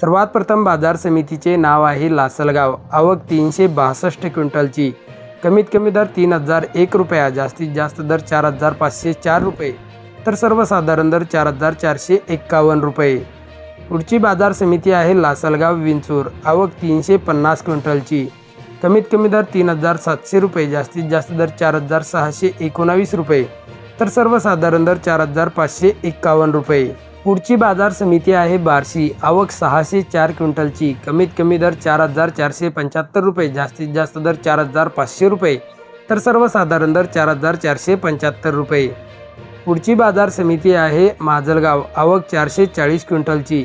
सर्वात प्रथम बाजार समितीचे नाव आहे लासलगाव. आवक तीनशे बासष्ट क्विंटलची. कमीत कमी दर तीन हजार एक रुपया जास्तीत जास्त दर चार हजार पाचशे चार रुपये. तर सर्वसाधारण दर चार हजार चारशे एक्कावन्न रुपये. पुढची बाजार समिती आहे लासलगाव विंचूर. आवक तीनशे पन्नास क्विंटलची. कमीत कमी दर तीन हजार सातशे रुपये जास्तीत जास्त दर चार हजार सहाशे एकोणावीस रुपये. तर सर्वसाधारण दर चार हजार पाचशे एक्कावन्न रुपये. पुढची बाजार समिती आहे बार्शी. आवक सहाशे चार क्विंटलची. कमीत कमी दर चार हजार चारशे पंच्याहत्तर रुपये. जास्तीत जास्त दर चार हजार पाचशे रुपये. तर सर्वसाधारण दर चार हजार चारशे पंच्याहत्तर रुपये. पुढची बाजार समिती आहे माजलगाव. आवक चारशे चाळीस क्विंटलची.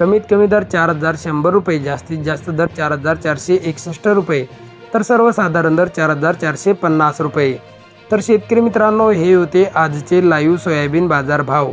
कमीत कमी दर चार हजार शंभर रुपये. जास्तीत जास्त दर चार हजार चारशे एकसष्ट रुपये. तर सर्वसाधारण दर चार हजार चारशे पन्नास रुपये. तर शेतकरी मित्रांनो हे होते आजचे लाईव्ह सोयाबीन बाजार भाव